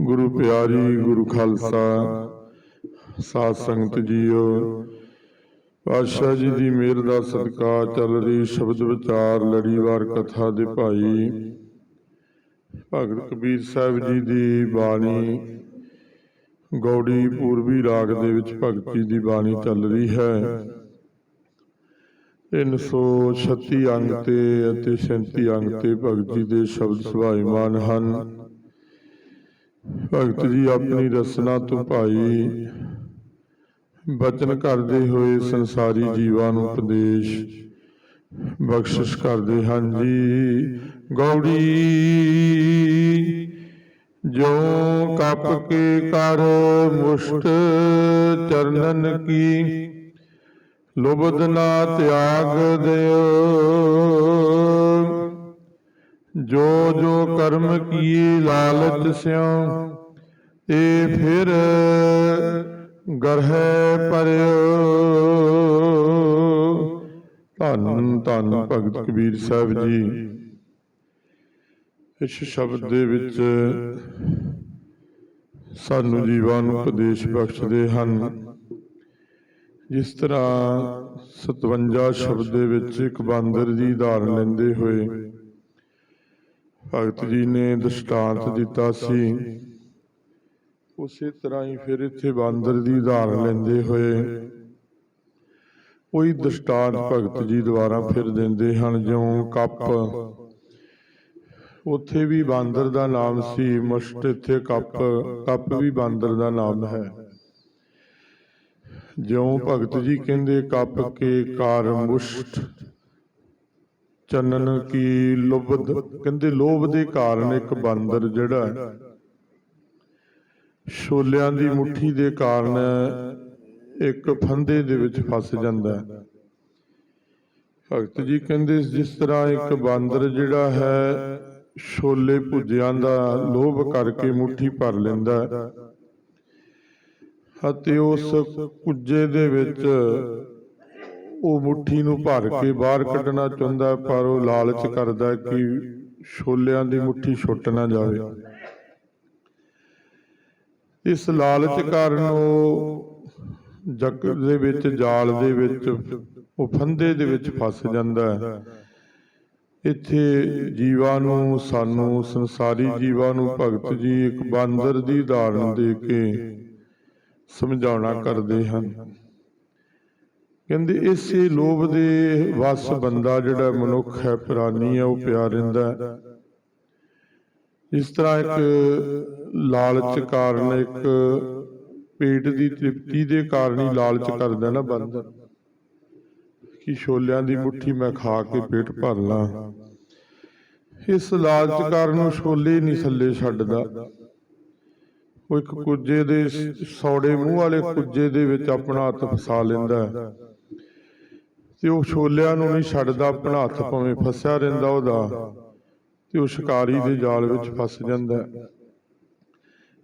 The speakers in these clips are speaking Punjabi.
ਗੁਰੂ ਪਿਆਰੀ, ਗੁਰੂ ਖਾਲਸਾ, ਸਾਧ ਸੰਗਤ ਜੀਓ, ਪਾਤਸ਼ਾਹ ਜੀ ਦੀ ਮਿਹਰ ਦਾ ਸਦਕਾ ਚੱਲ ਰਹੀ ਸ਼ਬਦ ਵਿਚਾਰ ਲੜੀਵਾਰ ਕਥਾ ਦੇ ਭਾਈ ਭਗਤ ਕਬੀਰ ਸਾਹਿਬ ਜੀ ਦੀ ਬਾਣੀ, ਗੌੜੀ ਪੂਰਬੀ ਰਾਗ ਦੇ ਵਿੱਚ ਭਗਤੀ ਦੀ ਬਾਣੀ ਚੱਲ ਰਹੀ ਹੈ। 336 ਅੰਗ ਤੇ ਅਤੇ 37 ਅੰਗ ਤੇ ਭਗਤੀ ਦੇ ਸ਼ਬਦ ਸੁਭਾਈਮਾਨ ਹਨ। ਭਗਤ ਜੀ, ਆਪਣੀ ਰਸਨਾ ਤੋਂ ਭਾਈ। ਬਚਨ ਕਰਦੇ ਹੋਏ ਸੰਸਾਰੀ ਜੀਵਾਂ ਨੂੰ ਉਪਦੇਸ਼। ਬਖਸ਼ਿਸ਼ ਕਰਦੇ ਹਨ ਜੀ। ਗੌੜੀ ਜੋ ਕਪ ਕੇ ਕਰ ਮੁਸ਼ਟ ਚਰਨਨ ਕੀ। ਲੋਭਦ ਨਾ ਤਿਆਗ ਦਿਓ। ਜੋ ਜੋ ਕਰਮ ਕੀਏ ਲਾਲਚ ਸਿਉ ਤੇ ਫਿਰ ਗਰਹਿ ਪਰਿਓ ਧੰਨ ਧੰਨ ਭਗਤ ਕਬੀਰ ਸਾਹਿਬ ਜੀ। ਇਸ ਸ਼ਬਦ ਦੇ ਵਿੱਚ ਸਾਨੂੰ ਜੀਵਾਂ ਨੂੰ ਉਪਦੇਸ਼ ਬਖਸ਼ਦੇ ਹਨ। ਜਿਸ ਤਰ੍ਹਾਂ 57 ਸ਼ਬਦ ਦੇ ਵਿੱਚ ਇੱਕ ਬਾਂਦਰ ਦੀ ਧਾਰਨ ਲੈਂਦੇ ਹੋਏ ਭਗਤ ਜੀ ਨੇ ਦ੍ਰਿਸ਼ਟਾਂਤ ਦਿੱਤਾ ਸੀ। ਉਸੇ ਤਰ੍ਹਾਂ ਹੀ ਫਿਰ ਇੱਥੇ ਬਾਂਦਰ ਦੀ ਧਾਰਨ ਲੈਂਦੇ ਹੋਏ ਕੋਈ ਦ੍ਰਿਸ਼ਟਾਂਤ ਭਗਤ ਜੀ ਦੁਆਰਾ ਫਿਰ ਦਿੰਦੇ ਹਨ ਜਿਉਂ ਕੱਪ। ਉੱਥੇ ਵੀ ਬਾਂਦਰ ਦਾ ਨਾਮ ਸੀ ਮੁਸ਼ਟ ਇੱਥੇ ਕੱਪ। ਕੱਪ ਵੀ ਬਾਂਦਰ ਦਾ ਨਾਮ ਹੈ। ਜਿਉਂ ਭਗਤ ਜੀ ਕਹਿੰਦੇ ਕੱਪ ਕੇ ਕਾਰ ਮੁਸ਼ਟ। ਚੰਨਨ ਕੀ ਲੋਭਦ? ਕਹਿੰਦੇ ਲੋਭ ਦੇ ਕਾਰਨ ਇੱਕ ਬਾਂਦਰ ਜਿਹੜਾ ਛੋਲਿਆਂ ਦੀ ਮੁਠੀ ਦੇ ਕਾਰਨ ਇੱਕ ਫੰਦੇ ਦੇ ਵਿੱਚ ਫਸ ਜਾਂਦਾ ਹੈ। ਭਗਤ ਜੀ ਕਹਿੰਦੇ ਜਿਸ ਤਰ੍ਹਾਂ ਇੱਕ ਬਾਂਦਰ ਜਿਹੜਾ ਹੈ, ਛੋਲੇ ਭੁੱਜਿਆਂ ਦਾ ਲੋਭ ਕਰਕੇ ਮੁਠੀ ਭਰ ਲੈਂਦਾ ਅਤੇ ਉਸ ਕੁੱਜੇ ਦੇ ਵਿੱਚ ਉਹ ਮੁਠੀ ਨੂੰ ਭਰ ਕੇ ਬਾਹਰ ਕੱਢਣਾ ਚਾਹੁੰਦਾ ਪਰ ਉਹ ਲਾਲਚ ਕਰਦਾ ਕਿ ਛੋਲਿਆਂ ਦੀ ਮੁਠੀ ਛੁੱਟ ਨਾ ਜਾਵੇ। ਇਸ ਲਾਲਚ ਕਾਰਨ ਉਹ ਜਗ ਦੇ ਵਿੱਚ ਜਾਲ ਦੇ ਵਿੱਚ ਉਹ ਫੰਦੇ ਦੇ ਵਿੱਚ ਫਸ ਜਾਂਦਾ ਹੈ। ਇੱਥੇ ਜੀਵਾਂ ਨੂੰ ਸਾਨੂੰ ਸੰਸਾਰੀ ਜੀਵਾਂ ਨੂੰ ਭਗਤ ਜੀ ਇੱਕ ਬਾਂਦਰ ਦੀ ਧਾਰਨ ਦੇ ਕੇ ਸਮਝਾਉਣਾ ਕਰਦੇ ਹਨ। ਕਹਿੰਦੇ ਇਸੇ ਲੋਭ ਦੇ ਵਸ ਬੰਦਾ ਜਿਹੜਾ ਮਨੁੱਖ ਹੈ ਪ੍ਰਾਨੀ ਹੈ, ਉਹ ਪਿਆ ਰਹਿੰਦਾ ਇਸ ਤਰ੍ਹਾਂ ਇੱਕ ਲਾਲਚ ਕਾਰਨ, ਇੱਕ ਪੇਟ ਦੀ ਤ੍ਰਿਪਤੀ ਦੇ ਕਾਰਨ ਹੀ ਲਾਲਚ ਕਰਦਾ ਨਾ ਬੰਦਾ। ਕਿ ਛੋਲਿਆਂ ਦੀ ਮੁੱਠੀ ਮੈਂ ਖਾ ਕੇ ਪੇਟ ਭਰ ਲਾਂ। ਇਸ ਲਾਲਚ ਕਾਰਨ ਛੋਲੇ ਨਹੀਂ ਥੱਲੇ ਛੱਡਦਾ। ਉਹ ਇੱਕ ਕੁੱਜੇ ਦੇ ਸ- ਸੌੜੇ ਮੂੰਹ ਵਾਲੇ ਕੁੱਜੇ ਦੇ ਵਿੱਚ ਆਪਣਾ ਹੱਥ ਫਸਾ ਲੈਂਦਾ ਹੈ। ਤੇ ਉਹ ਛੋਲਿਆਂ ਨੂੰ ਨਹੀਂ ਛੱਡਦਾ, ਆਪਣਾ ਹੱਥ ਭਾਵੇਂ ਫਸਿਆ ਰਹਿੰਦਾ ਉਹਦਾ, ਤੇ ਉਹ ਸ਼ਿਕਾਰੀ ਦੇ ਜਾਲ ਵਿੱਚ ਫਸ ਜਾਂਦਾ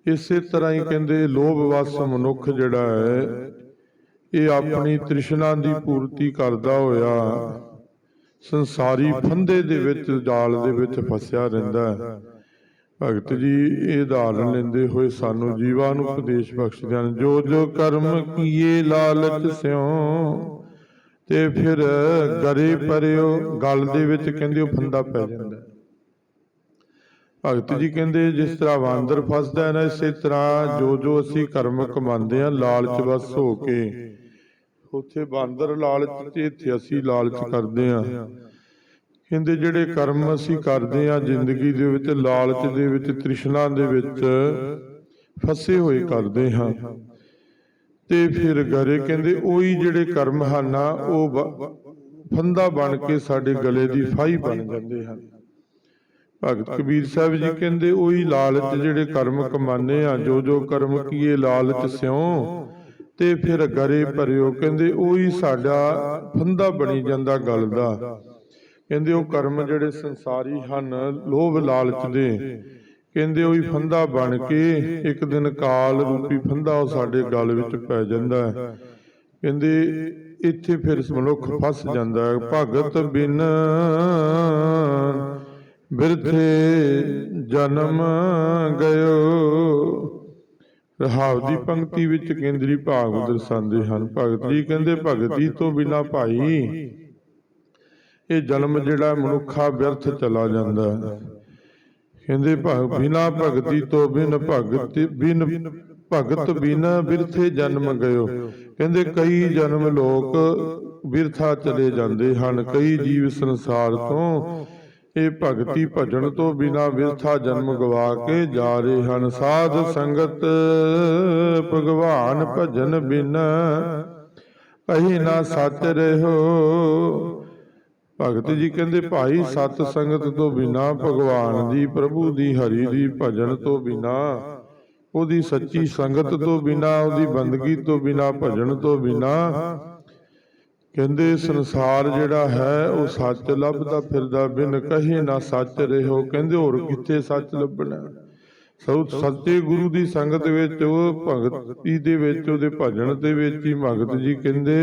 ਇਸੇ ਤਰ੍ਹਾਂ ਹੀ ਕਹਿੰਦੇ ਲੋਭ ਵਸ ਮਨੁੱਖ ਜਿਹੜਾ ਹੈ, ਇਹ ਆਪਣੀ ਤ੍ਰਿਸ਼ਨਾ ਦੀ ਪੂਰਤੀ ਕਰਦਾ ਹੋਇਆ ਸੰਸਾਰੀ ਫੰਦੇ ਦੇ ਵਿੱਚ, ਜਾਲ ਦੇ ਵਿੱਚ ਫਸਿਆ ਰਹਿੰਦਾ ਹੈ। ਭਗਤ ਜੀ, ਇਹ ਉਦਾਹਰਨ ਲੈਂਦੇ ਹੋਏ ਸਾਨੂੰ ਜੀਵਾਂ ਨੂੰ ਉਪਦੇਸ਼ ਬਖਸ਼ਦੇ ਹਨ। ਜੋ ਜੋ ਕਰਮ ਕੀਏ ਲਾਲਚ ਸਿਉ ਤੇ ਫਿਰ ਗਰੇ ਪਰਿਓ, ਗਲ ਦੇ ਵਿੱਚ ਕਹਿੰਦੇ ਉਹ ਫੰਦਾ ਪੈ ਜਾਂਦਾ। ਭਗਤ ਜੀ ਕਹਿੰਦੇ, ਜਿਸ ਤਰ੍ਹਾਂ ਬਾਂਦਰ ਫਸਦਾ ਹੈ ਨਾ, ਇਸੇ ਤਰ੍ਹਾਂ ਜੋ ਜੋ ਅਸੀਂ ਕਰਮ ਕਮਾਉਂਦੇ ਆ ਲਾਲਚ ਵਸ ਹੋ ਕੇ। ਉੱਥੇ ਬਾਂਦਰ ਲਾਲਚ ਤੇ ਇੱਥੇ ਅਸੀਂ ਲਾਲਚ ਕਰਦੇ ਆ ਕਹਿੰਦੇ, ਜਿਹੜੇ ਕਰਮ ਅਸੀਂ ਕਰਦੇ ਆ ਜ਼ਿੰਦਗੀ ਦੇ ਵਿੱਚ, ਲਾਲਚ ਦੇ ਵਿੱਚ, ਤ੍ਰਿਸ਼ਨਾ ਦੇ ਵਿੱਚ, ਫਸੇ ਹੋਏ ਕਰਦੇ ਹਾਂ। ਤੇ ਫਿਰ ਗਰੇ ਕਹਿੰਦੇ ਉਹੀ ਜਿਹੜੇ ਕਰਮ ਹਨ ਉਹ ਫੰਦਾ ਬਣ ਕੇ ਸਾਡੇ ਗਲੇ ਦੀ ਫਾਈ ਬਣ ਜਾਂਦੇ ਹਨ। ਭਗਤ ਕਬੀਰ ਸਾਹਿਬ ਜੀ ਕਹਿੰਦੇ ਉਹੀ ਲਾਲਚ ਜਿਹੜੇ ਕਰਮ ਕਮਾਨੇ ਆ, ਜੋ ਜੋ ਕਰਮ ਕੀਏ ਲਾਲਚ ਸਿਉ, ਤੇ ਫਿਰ ਗਰੇ ਭਰਿਓ, ਕਹਿੰਦੇ ਉਹੀ ਸਾਡਾ ਫੰਦਾ ਬਣੀ ਜਾਂਦਾ ਗਲ ਦਾ। ਕਹਿੰਦੇ ਉਹ ਕਰਮ ਜਿਹੜੇ ਸੰਸਾਰੀ ਹਨ, ਲੋਭ ਲਾਲਚ ਦੇ ਕਹਿੰਦੇ ਉਹੀ ਫੰਦਾ ਬਣ ਕੇ ਇੱਕ ਦਿਨ ਕਾਲ ਰੂਪੀ ਫੰਦਾ ਉਹ ਸਾਡੇ ਗਲ ਵਿੱਚ ਪੈ ਜਾਂਦਾ ਹੈ। ਕਹਿੰਦੇ ਇੱਥੇ ਫਿਰ ਮਨੁੱਖ ਫਸ ਜਾਂਦਾ ਹੈ। ਭਗਤ ਬਿਨ ਬਿਰਥੇ ਜਨਮ ਗਇਓ। ਰਹਾਵ ਦੀ ਪੰਕਤੀ ਵਿੱਚ ਕੇਂਦਰੀ ਭਾਗ ਦਰਸਾਉਂਦੇ ਹਨ। ਭਗਤ ਜੀ ਕਹਿੰਦੇ ਭਗਤੀ ਤੋਂ ਬਿਨਾ ਭਾਈ, ਇਹ ਜਨਮ ਜਿਹੜਾ ਮਨੁੱਖਾ ਵਿਅਰਥ ਚਲਾ ਜਾਂਦਾ ਹੈ। ਕਹਿੰਦੇ ਭਗ ਬਿਨਾ ਭਗਤੀ ਤੋਂ ਬਿਨ ਭਗਤ ਬਿਨ ਭਗਤ ਬਿਨਾ ਬਿਰਥੇ ਜਨਮ ਗਇਓ। ਕਹਿੰਦੇ ਕਈ ਜਨਮ ਲੋਕ ਬਿਰਥਾ ਚਲੇ ਜਾਂਦੇ ਹਨ। ਕਈ ਜੀਵ ਸੰਸਾਰ ਤੋਂ ਇਹ ਭਗਤੀ ਭਜਨ ਤੋਂ ਬਿਨਾ ਬਿਰਥਾ ਜਨਮ ਗਵਾ ਕੇ ਜਾ ਰਹੇ ਹਨ। ਸਾਧ ਸੰਗਤ ਭਗਵਾਨ ਭਜਨ ਬਿਨ ਅਹੀ ਨਾ ਸੱਚ ਰਹਿਓ ਭਗਤ ਜੀ ਕਹਿੰਦੇ ਭਾਈ ਸਤ ਸੰਗਤ ਤੋਂ ਬਿਨਾ ਭਗਵਾਨ ਦੀ ਪ੍ਰਭੂ ਦੀ ਹਰੀ ਦੀ ਭਜਨ ਤੋਂ ਬਿਨਾ ਉਹਦੀ ਸੱਚੀ ਸੰਗਤ ਤੋਂ ਬਿਨਾ ਉਹਦੀ ਬੰਦਗੀ ਤੋਂ ਬਿਨਾ ਭਜਨ ਤੋਂ ਬਿਨਾ ਕਹਿੰਦੇ ਸੰਸਾਰ ਜਿਹੜਾ ਹੈ ਉਹ ਸੱਚ ਲੱਭਦਾ ਫਿਰਦਾ ਬਿਨ ਕਹੇ ਨਾ ਸੱਚ ਰਹਿਓ ਕਹਿੰਦੇ ਹੋਰ ਕਿੱਥੇ ਸੱਚ ਲੱਭਣਾ? ਸੋ ਸੱਚੇ ਗੁਰੂ ਦੀ ਸੰਗਤ ਵਿੱਚ ਉਹ ਭਗਤੀ ਦੇ ਵਿੱਚ ਉਹਦੇ ਭਜਨ ਦੇ ਵਿੱਚ ਹੀ ਭਗਤ ਜੀ ਕਹਿੰਦੇ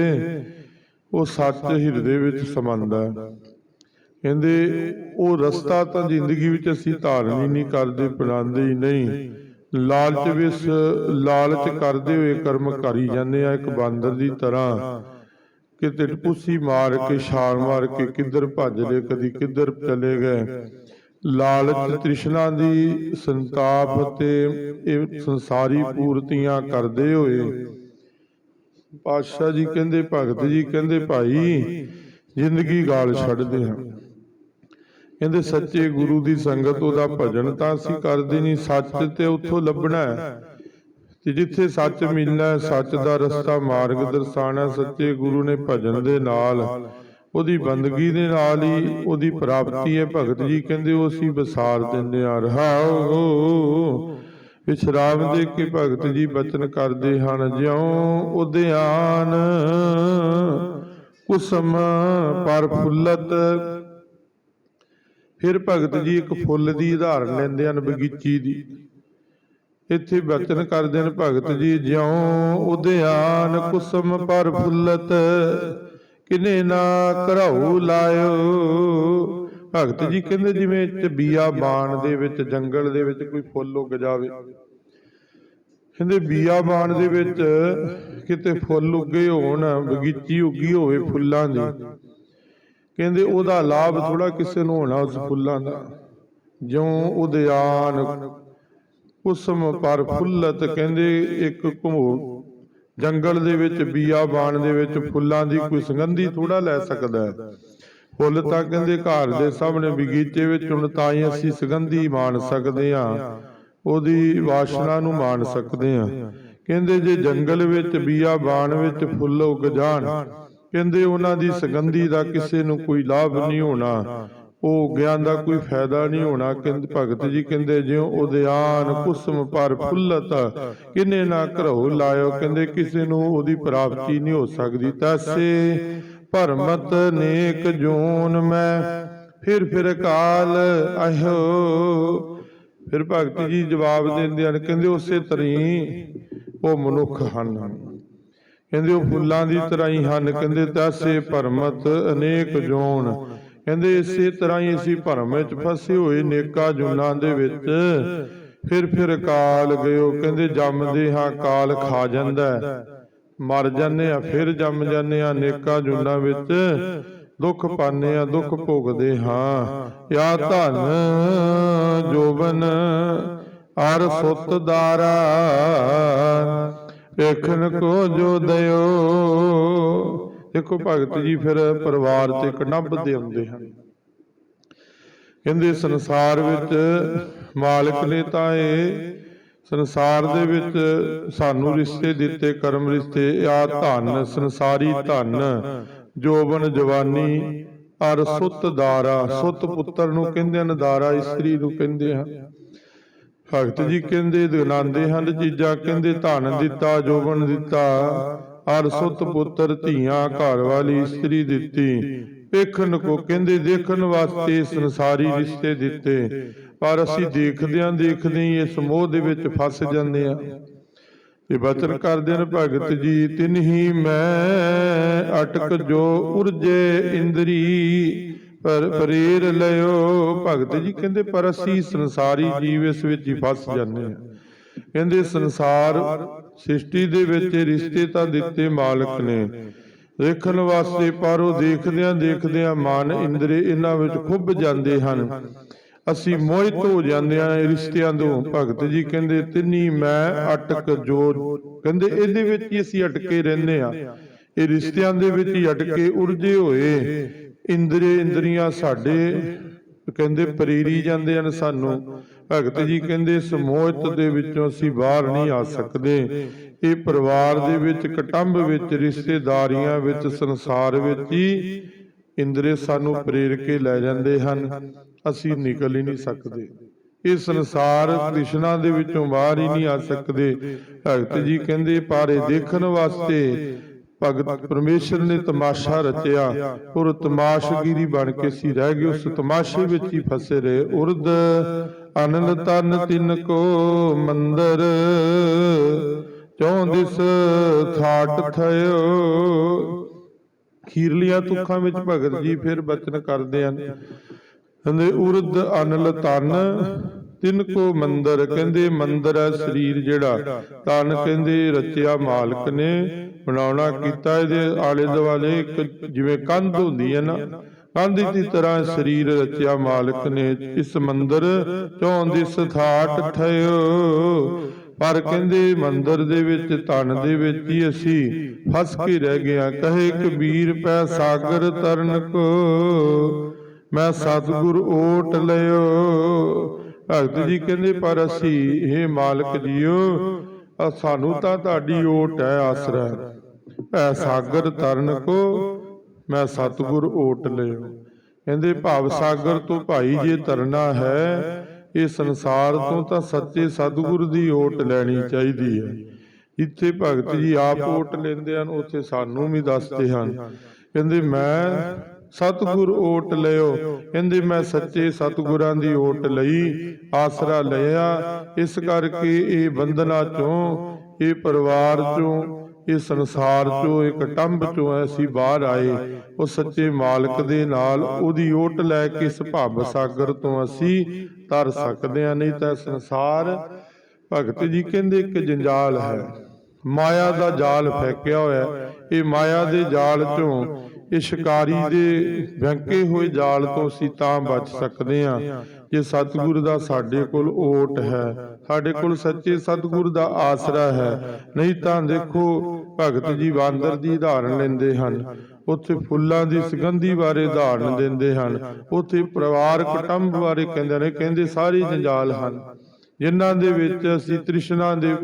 ਉਹ ਸੱਚ ਹਿਰਦੇ ਵਿੱਚ ਸਮਾਂਦਾ ਹੈ। ਕਹਿੰਦੇ, ਉਹ ਰਸਤਾ ਤਾਂ ਜ਼ਿੰਦਗੀ ਵਿੱਚ ਅਸੀਂ ਧਾਰਨ ਹੀ ਨਹੀਂ ਕਰਦੇ, ਬਣਾਉਂਦੇ ਹੀ ਨਹੀਂ। ਲਾਲਚ ਵਿੱਚ, ਲਾਲਚ ਕਰਦੇ ਹੋਏ ਕਰਮ ਕਰੀ ਜਾਂਦੇ ਆ ਇੱਕ ਬਾਂਦਰ ਦੀ ਤਰ੍ਹਾਂ। ਕਿਤੇ ਟਪੂਸੀ ਮਾਰ ਕੇ, ਛਾਲ ਮਾਰ ਕੇ ਕਿੱਧਰ ਭੱਜ ਲਏ, ਕਦੀ ਕਿੱਧਰ ਚਲੇ ਗਏ। ਲਾਲਚ ਤ੍ਰਿਸ਼ਨਾ ਦੀ ਸੰਤਾਪ ਤੇ ਇਹ ਸੰਸਾਰੀ ਪੂਰਤੀਆਂ ਕਰਦੇ ਹੋਏ ਪਾਤਸ਼ਾਹ ਜੀ ਕਹਿੰਦੇ, ਭਗਤ ਜੀ ਕਹਿੰਦੇ, ਭਾਈ, ਜ਼ਿੰਦਗੀ ਗਾਲ ਛੱਡਦੇ ਹਾਂ। ਕਹਿੰਦੇ, ਸੱਚੇ ਗੁਰੂ ਦੀ ਸੰਗਤ ਉਹਦਾ ਭਜਨ ਤਾਂ ਅਸੀਂ ਕਰਦੇ ਨਹੀਂ, ਸੱਚ ਤੇ ਉੱਥੋਂ ਲੱਭਣਾ ਹੈ। ਤੇ ਜਿੱਥੇ ਸੱਚ ਮਿਲਣਾ ਸੱਚ ਦਾ ਰਸਤਾ ਮਾਰਗ ਦਰਸਾਣਾ ਸੱਚੇ ਗੁਰੂ ਨੇ ਭਜਨ ਦੇ ਨਾਲ, ਉਹਦੀ ਬੰਦਗੀ ਦੇ ਨਾਲ ਹੀ ਉਹਦੀ ਪ੍ਰਾਪਤੀ ਹੈ। ਭਗਤ ਜੀ ਕਹਿੰਦੇ, ਉਹ ਅਸੀਂ ਵਿਸਾਰ ਦਿੰਦੇ ਆ ਰਹਾਓ ਵਿਸ਼ਰਾਮ ਦੇ ਕੇ ਭਗਤ ਜੀ ਬਚਨ ਕਰਦੇ ਹਨ ਜਿਉ ਉਦਿਆਨ ਕੁਸਮ ਪਰ ਫੁੱਲਤ। ਫਿਰ ਭਗਤ ਜੀ ਇੱਕ ਫੁੱਲ ਦੀ ਉਦਾਹਰਨ ਲੈਂਦੇ ਹਨ ਬਗੀਚੀ ਦੀ। ਇੱਥੇ ਬਚਨ ਕਰਦੇ ਨੇ ਭਗਤ ਜੀ ਜਿਉ ਉਦਿਆਨ ਕੁਸਮ ਪਰ ਫੁੱਲਤ। ਕਿਨੇ ਨਾ ਘਰਾਉ ਲਾਇਓ। ਭਗਤ ਜੀ ਕਹਿੰਦੇ ਜਿਵੇਂ ਚ ਬੀਆ ਬਾਣ ਦੇ ਵਿੱਚ ਜੰਗਲ ਦੇ ਵਿੱਚ ਕੋਈ ਫੁੱਲ ਉੱਗ ਜਾਵੇ। ਕਹਿੰਦੇ ਬੀਆ ਬਾਣ ਦੇ ਵਿੱਚ ਕਿਤੇ ਫੁੱਲ ਉੱਗੇ ਹੋਣ ਬਗੀਚੀ ਉੱਗੀ ਹੋਵੇ ਫੁੱਲਾਂ ਦੀ। ਕਹਿੰਦੇ ਉਹਦਾ ਲਾਭ ਥੋੜਾ ਕਿਸੇ ਨੂੰ ਹੋਣਾ ਉਸ ਫੁੱਲਾਂ ਦਾ। ਜਿਉ ਉਦਿਆਨ ਕੁਸਮ ਪਰ ਫੁੱਲਤ ਕਹਿੰਦੇ ਇੱਕ ਘੁਮੋ। ਜੰਗਲ ਦੇ ਵਿੱਚ ਬੀਆ ਬਾਣ ਦੇ ਵਿੱਚ ਫੁੱਲਾਂ ਦੀ ਕੋਈ ਸੁਗੰਧੀ ਥੋੜਾ ਲੈ ਸਕਦਾ ਹੈ। ਫੁੱਲ ਤਾਂ ਕਹਿੰਦੇ ਘਰ ਦੇ ਸਾਹਮਣੇ ਬਗੀਚੇ ਵਿੱਚ ਹੁਣ ਤਾਂ ਹੀ ਅਸੀਂ ਸੁਗੰਧੀ ਮਾਣ ਸਕਦੇ ਹਾਂ। ਉਹਦੀ ਵਾਸ਼ਨਾ ਨੂੰ ਮਾਣ ਸਕਦੇ ਹਾਂ। ਕਹਿੰਦੇ ਜੇ ਜੰਗਲ ਵਿੱਚ ਬੀਆ ਬਾਣ ਵਿੱਚ ਫੁੱਲ ਉੱਗ ਜਾਣ। ਕਹਿੰਦੇ ਉਹਨਾਂ ਦੀ ਸੁਗੰਧੀ ਦਾ ਕਿਸੇ ਨੂੰ ਕੋਈ ਲਾਭ ਨਹੀਂ ਹੋਣਾ। ਉਹ ਗਿਆਨ ਦਾ ਕੋਈ ਫਾਇਦਾ ਨਹੀਂ ਹੋਣਾ। ਕਹਿੰਦੇ ਭਗਤ ਜੀ ਕਹਿੰਦੇ ਜਿਉ ਉਦਿਆਨ ਕੁਸਮ ਪਰ ਫੁੱਲਤ ਕਿਨੇ ਨਾ ਘਰੋ ਲਾਇਓ। ਕਹਿੰਦੇ ਕਿਸੇ ਨੂੰ ਉਹਦੀ ਪ੍ਰਾਪਤੀ ਨਹੀਂ ਹੋ ਸਕਦੀ। ਤੈਸੇ ਭਰਮਤ ਨੇਕ ਜੂਨ ਮੈਂ। ਫਿਰ ਫਿਰ ਕਾਲ ਆਹੋ ਫਿਰ ਭਗਤ ਜੀ ਜਵਾਬ ਦਿੰਦੇ ਹਨ, ਕਹਿੰਦੇ ਉਸੇ ਤਰੀ ਉਹ ਮਨੁੱਖ ਹਨ। ਕਹਿੰਦੇ ਉਹ ਫੁੱਲਾਂ ਦੀ ਤਰ੍ਹਾਂ ਹੀ ਹਨ, ਕਹਿੰਦੇ ਤੈਸੇ ਭਰਮਤ ਅਨੇਕ ਜੋਨ। ਕਹਿੰਦੇ ਇਸੇ ਤਰ੍ਹਾਂ ਹੀ ਅਸੀਂ ਭਰਮ ਵਿੱਚ ਫਸੇ ਹੋਏ ਨੇਕਾ ਜੁਨਾਂ ਦੇ ਵਿੱਚ। ਫਿਰ ਫਿਰ ਕਾਲ ਗਇਓ, ਕਹਿੰਦੇ ਜੰਮਦੇ ਹਾਂ ਕਾਲ ਖਾ ਜਾਂਦਾ ਮਰ ਜਾਂਦੇ ਆ, ਫਿਰ ਜੰਮ ਜਾਂਦੇ ਆ ਨੇਕਾ ਜੁਨਾਂ ਵਿੱਚ। ਦੁੱਖ ਪਾਣੇ ਆ, ਦੁੱਖ ਭੋਗਦੇ ਹਾਂ। ਯਾ ਧਨ ਜੋ ਜੋਬਨ ਅਰ ਸੁਤ ਦਾਰਾ ਵੇਖਣ ਕੋ ਜੋ ਦਇਓ ਦੇਖੋ ਭਗਤ ਜੀ ਫਿਰ ਪਰਿਵਾਰ ਤੇ ਕਨੱਬਦੇ ਆਉਂਦੇ ਹਨ। ਕਹਿੰਦੇ ਸੰਸਾਰ ਵਿੱਚ ਮਾਲਕ ਨੇ ਤਾਂ ਇਹ ਸੰਸਾਰ ਦੇ ਵਿੱਚ ਸਾਨੂੰ ਰਿਸ਼ਤੇ ਦਿੱਤੇ ਕਰਮ ਰਿਸ਼ਤੇ ਆ ਧਨ ਸੰਸਾਰੀ ਧਨ ਜੋਬਨ ਜਵਾਨੀ ਅਰ ਸੁੱਤ ਦਾਰਾ ਸੁੱਤ ਪੁੱਤਰ ਨੂੰ ਕਹਿੰਦੇ ਹਨ ਦਾਰਾ ਇਸਤਰੀ ਨੂੰ ਕਹਿੰਦੇ ਹਨ। ਭਗਤ ਜੀ ਕਹਿੰਦੇ ਦਿਨਾਂਦੇ ਹਨ ਚੀਜ਼ਾਂ ਕਹਿੰਦੇ ਧਨ ਦਿੱਤਾ ਜੋਬਨ ਦਿੱਤਾ ਅਰ ਸੁੱਤ ਪੁੱਤਰ ਧੀਆਂ ਘਰ ਵਾਲੀ ਇਸਤਰੀ ਦਿੱਤੀ। ਵੇਖਣ ਕੋ ਕਹਿੰਦੇ ਦੇਖਣ ਵਾਸਤੇ ਸੰਸਾਰੀ ਰਿਸ਼ਤੇ ਦਿੱਤੇ। ਪਰ ਅਸੀਂ ਦੇਖਦਿਆਂ ਦੇਖਦੇ ਹੀ ਇਸ ਮੋਹ ਦੇ ਵਿੱਚ ਫਸ ਜਾਂਦੇ ਆ ਇਹ ਬਚਨ ਕਰਦੇ ਨੇ ਭਗਤ ਜੀ ਤਿਨਹੀ ਮੈਂ ਅਟਕ ਜੋ ਉਰਜੇ ਇੰਦਰੀ ਪਰ ਪ੍ਰੇਰ ਲਿਓ। ਭਗਤ ਜੀ ਕਹਿੰਦੇ ਪਰ ਅਸੀਂ ਸੰਸਾਰੀ ਜੀਵ ਇਸ ਵਿੱਚ ਹੀ ਫਸ ਜਾਂਦੇ ਆ ਕਹਿੰਦੇ ਸੰਸਾਰ ਸ੍ਰਿਸ਼ਟੀ ਦੇ ਵਿੱਚ ਰਿਸ਼ਤੇ ਤਾਂ ਦਿੱਤੇ ਮਾਲਕ ਨੇ। ਦੇਖਣ ਵਾਸਤੇ ਪਰ ਉਹ ਦੇਖਦਿਆਂ ਦੇਖਦਿਆਂ ਮਨ ਇੰਦਰੀ ਇਹਨਾਂ ਵਿੱਚ ਖੁੱਭ ਜਾਂਦੇ ਹਨ। ਅਸੀਂ ਮੋਹਿਤ ਹੋ ਜਾਂਦੇ ਆ ਇਹ ਰਿਸ਼ਤਿਆਂ ਤੋਂ। ਭਗਤ ਜੀ ਕਹਿੰਦੇ, ਤਿੰਨੀ ਮੈਂ ਅਟਕ ਜੋ ਕਹਿੰਦੇ, ਇਹਦੇ ਵਿੱਚ ਹੀ ਅਸੀਂ ਅਟਕੇ ਰਹਿੰਦੇ ਆ ਇਹ ਰਿਸ਼ਤਿਆਂ ਦੇ ਵਿੱਚ ਹੀ ਅਟਕੇ ਉਰਜੇ ਹੋਏ। ਇੰਦਰੀ, ਇੰਦਰੀਆਂ ਸਾਡੇ। ਕਹਿੰਦੇ, ਪ੍ਰੇਰੀ ਜਾਂਦੇ ਹਨ ਸਾਨੂੰ। ਭਗਤ ਜੀ ਕਹਿੰਦੇ ਇਸ ਦੇ ਵਿੱਚੋਂ ਅਸੀਂ ਬਾਹਰ ਨਹੀਂ ਆ ਸਕਦੇ। ਇਹ ਪਰਿਵਾਰ ਦੇ ਵਿੱਚ, ਕਟੰਬ ਵਿੱਚ, ਰਿਸ਼ਤੇਦਾਰੀਆਂ ਵਿੱਚ, ਸੰਸਾਰ ਵਿੱਚ ਹੀ ਇੰਦਰੇ ਸਾਨੂੰ ਪ੍ਰੇਰ ਕੇ ਲੈ ਜਾਂਦੇ ਹਨ। ਅਸੀਂ ਨਿਕਲ ਹੀ ਨਹੀਂ ਸਕਦੇ। ਇਹ ਸੰਸਾਰ ਕ੍ਰਿਸ਼ਨਾ ਦੇ ਵਿੱਚੋਂ ਬਾਹਰ ਹੀ ਨਹੀਂ ਆ ਸਕਦੇ। ਭਗਤ ਜੀ ਕਹਿੰਦੇ, ਪਾਰੇ ਦੇਖਣ ਵਾਸਤੇ ਭਗਤ ਪਰਮੇਸ਼ਰ ਨੇ ਤਮਾਸ਼ਾ ਰਚਿਆ। ਔਰ ਤਮਾਸ਼ਗੀਰੀ ਬਣ ਕੇ ਸੀ ਰਹਿ ਗਏ। ਉਸ ਤਮਾਸ਼ੇ ਵਿੱਚ ਹੀ ਫਸੇ ਰਹੇ। ਉਰਦ ਅਨੰਦ ਤਨ ਤਿਨ ਕੋ ਮੰਦਰ, ਚੌਂ ਦਿਸ ਥਾਟ ਥਇਓ ਖੀਰਲੀਆਂ ਤੁਖਾਂ ਵਿੱਚ ਭਗਤ ਜੀ ਫਿਰ ਬਚਨ ਕਰਦੇ ਹਨ। ਕਹਿੰਦੇ, ਉਰਦ ਅਨਲ ਤਨ ਤਿੰਨ ਕੋ ਮੰਦਰ ਕਹਿੰਦੇ, ਮੰਦਰ ਹੈ ਸਰੀਰ ਜਿਹੜਾ ਤਨ ਕਹਿੰਦੇ, ਰਚਿਆ ਮਾਲਕ ਨੇ, ਬਣਾਉਣਾ ਕੀਤਾ, ਇਹਦੇ ਆਲੇ ਦੁਆਲੇ ਜਿਵੇਂ ਕੰਧ ਹੁੰਦੀ ਹੈ ਨਾ, ਕੰਧ ਦੀ ਤਰ੍ਹਾਂ ਸਰੀਰ ਰਚਿਆ ਮਾਲਕ ਨੇ, ਇਸ ਮੰਦਰ ਚੌਂ ਦਿਸ ਥਾਟ ਠਇਓ ਪਰ ਕਹਿੰਦੇ, ਮੰਦਰ ਦੇ ਵਿੱਚ, ਧਨ ਦੇ ਵਿੱਚ ਹੀ ਅਸੀਂ ਫਸ ਕੇ ਰਹਿ ਗਏ ਆ ਕਹੇ ਕਬੀਰ, ਪੈ ਸਾਗਰ ਤਰਨ ਕੋ ਮੈਂ ਸਤਿਗੁਰ ਓਟ ਲਿਓ। ਭਗਤ ਜੀ ਕਹਿੰਦੇ, ਪਰ ਅਸੀਂ ਇਹ ਮਾਲਕ ਜੀਓ ਆਹ ਸਾਨੂੰ ਤਾਂ ਤੁਹਾਡੀ ਓਟ ਹੈ ਆਸਰਾ। ਐ ਸਾਗਰ ਤਰਨ ਕੋ, ਮੈਂ ਸਤਿਗੁਰ ਓਟ ਲਿਓ। ਕਹਿੰਦੇ, ਭਾਵ ਸਾਗਰ ਤੋਂ ਭਾਈ ਜੇ ਤਰਨਾ ਹੈ, ਇਹ ਸੰਸਾਰ ਤੋਂ ਤਾਂ ਸੱਚੇ ਸਤਿਗੁਰ ਦੀ ਓਟ ਲੈਣੀ ਚਾਹੀਦੀ ਹੈ। ਇੱਥੇ ਭਗਤ ਜੀ ਆਪ ਓਟ ਲੈਂਦੇ ਹਨ, ਉੱਥੇ ਸਾਨੂੰ ਵੀ ਦੱਸਦੇ ਹਨ। ਕਹਿੰਦੇ, ਮੈਂ ਸਤਿਗੁਰ ਓਟ ਲਿਓ। ਕਹਿੰਦੇ, ਮੈਂ ਸੱਚੇ ਸਤਿਗੁਰਾਂ ਦੀ ਓਟ ਲਈ ਆਸਰਾ ਲਿਆ। ਇਸ ਕਰਕੇ ਇਹ ਬੰਧਨਾ ਚੋਂ, ਇਹ ਪਰਿਵਾਰ ਚੋਂ, ਇਹ ਸੰਸਾਰ ਚੋਂ ਇੱਕ ਟੰਬ ਚੋਂ ਅਸੀਂ ਬਾਹਰ ਆਏ। ਉਹ ਸੱਚੇ ਮਾਲਕ ਦੇ ਨਾਲ ਉਹਦੀ ਓਟ ਲੈ ਕੇ ਇਸ ਭਵ ਸਾਗਰ ਤੋਂ ਅਸੀਂ ਤਰ ਸਕਦੇ ਹਾਂ। ਨਹੀਂ ਤਾਂ ਸੰਸਾਰ ਭਗਤ ਜੀ ਕਹਿੰਦੇ, ਇੱਕ ਜੰਜਾਲ ਹੈ। ਮਾਇਆ ਦਾ ਜਾਲ ਫੈਕਿਆ ਹੋਇਆ ਇਹ ਮਾਇਆ ਦੇ ਜਾਲ ਚੋਂ ਇਹ ਸ਼ਿਕਾਰੀ ਦੇ ਵੰਕੇ ਹੋਏ ਜਾਲ ਤੋਂ ਅਸੀਂ ਤਾਂ ਬਚ ਸਕਦੇ ਹਾਂ ਜੇ ਸਤਿਗੁਰ ਦਾ ਸਾਡੇ ਕੋਲ ਓਟ ਹੈ, ਸਾਡੇ ਕੋਲ ਸੱਚੇ ਸਤਿਗੁਰ ਦਾ ਆਸਰਾ ਹੈ। ਨਹੀਂ ਤਾਂ ਦੇਖੋ, ਭਗਤ ਜੀ ਬਾਂਦਰ ਦੀ ਉਦਾਹਰਣ ਲੈਂਦੇ ਹਨ, ਉੱਥੇ ਫੁੱਲਾਂ ਦੀ ਸੁਗੰਧੀ ਬਾਰੇ ਉਦਾਹਰਣ ਦਿੰਦੇ ਹਨ, ਉੱਥੇ ਪਰਿਵਾਰ ਕੁਟੰਬ ਬਾਰੇ ਕਹਿੰਦੇ ਨੇ, ਕਹਿੰਦੇ ਸਾਰੇ ਜੰਜਾਲ ਹਨ। ਜਿਨ੍ਹਾਂ ਦੇ ਵਿੱਚ ਅਸੀਂ ਤ੍ਰਿਸ਼ਨਾ ਦੇ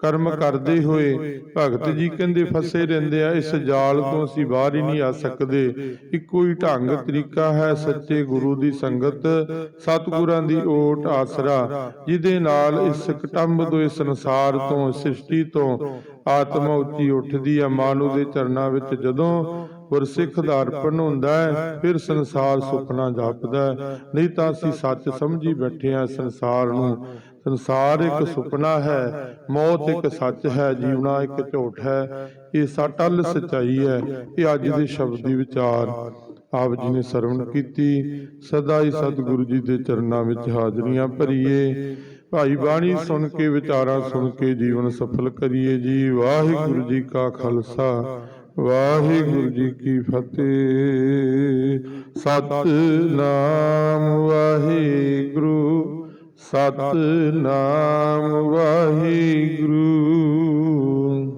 ਕਰਮ ਕਰਦੇ ਹੋਏ ਭਗਤ ਜੀ ਕਹਿੰਦੇ ਫਸੇ ਰਹਿੰਦੇ ਆ, ਇਸ ਜਾਲ ਤੋਂ ਅਸੀਂ ਬਾਹਰ ਹੀ ਨਹੀਂ ਆ ਸਕਦੇ। ਇੱਕੋ ਹੀ ਢੰਗ ਤਰੀਕਾ ਹੈ ਸੱਚੇ ਗੁਰੂ ਦੀ ਸੰਗਤ, ਸਤਿਗੁਰਾਂ ਦੀ ਓਟ ਆਸਰਾ, ਜਿਹਦੇ ਨਾਲ ਇਸ ਕਟੰਬ ਤੋਂ, ਇਸ ਸੰਸਾਰ ਤੋਂ, ਸ੍ਰਿਸ਼ਟੀ ਤੋਂ ਆਤਮਾ ਉੱਚੀ ਉੱਠਦੀ ਆ। ਮਾਨੂ ਦੇ ਚਰਨਾਂ ਵਿੱਚ ਜਦੋਂ ਗੁਰਸਿੱਖ ਦਾ ਅਰਪਣ ਹੁੰਦਾ ਹੈ, ਫਿਰ ਸੰਸਾਰ ਸੁਪਨਾ ਜਾਪਦਾ ਹੈ। ਨਹੀਂ ਤਾਂ ਅਸੀਂ ਸੱਚ ਸਮਝੀ ਬੈਠੇ ਹਾਂ ਸੰਸਾਰ ਨੂੰ। ਸੰਸਾਰ ਇੱਕ ਸੁਪਨਾ ਹੈ ਮੌਤ ਇੱਕ ਸੱਚ ਹੈ ਜੀਵਨਾ ਇੱਕ ਝੂਠ ਹੈ। ਇਹ ਸਟਲ ਸਚਾਈ ਹੈ। ਇਹ ਅੱਜ ਦੇ ਸ਼ਬਦ ਦੀ ਵਿਚਾਰ। ਆਪ ਜੀ ਨੇ ਸਰਵਣ ਕੀਤੀ। ਸਦਾ ਹੀ ਸਤਿਗੁਰੂ ਜੀ ਦੇ ਚਰਨਾਂ ਵਿੱਚ ਹਾਜ਼ਰੀਆਂ ਭਰੀਏ। ਭਾਈ ਬਾਣੀ ਸੁਣ ਕੇ ਵਿਚਾਰਾਂ ਸੁਣ ਕੇ ਜੀਵਨ ਸਫਲ ਕਰੀਏ ਜੀ। ਵਾਹਿਗੁਰੂ ਜੀ ਕਾ ਖਾਲਸਾ। ਵਾਹਿਗੁਰੂ ਜੀ ਕੀ ਫਤਿਹ। ਸਤਨਾਮ ਵਾਹਿਗੁਰੂ। ਸਤਨਾਮ ਵਾਹਿਗੁਰੂ।